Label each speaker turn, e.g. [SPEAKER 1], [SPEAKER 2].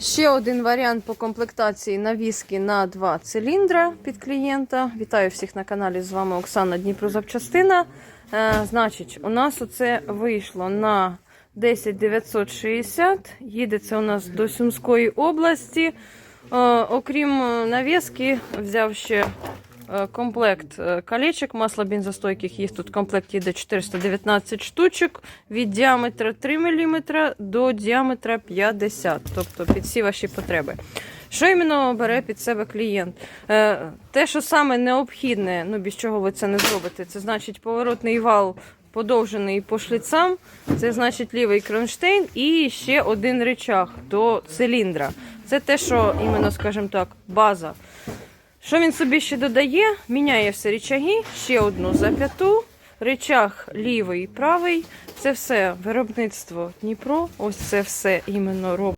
[SPEAKER 1] Ще один варіант по комплектації навіски на два циліндра під клієнта. Вітаю всіх на каналі. З вами Оксана Дніпрозапчастина. Е, значить, у нас оце вийшло на 10960. Їде це у нас до Сумської області. Е, окрім е, навіски, взяв ще комплект е, колечок маслобензостойких. Є тут в комплекті йде 419 штучок від діаметра 3 мм до діаметра 50 тобто під всі ваші потреби. Що іменно бере під себе клієнт? Е, те, що саме необхідне, ну без чого ви це не зробите, це значить поворотний вал подовжений по шліцам, це значить лівий кронштейн і ще один речах до циліндра. Це те, що іменно, скажімо так, база. Що він собі ще додає? Міняє все речаги, ще одну зап'яту, речах лівий правий. Це все виробництво Дніпро. Ось це все іменно робить.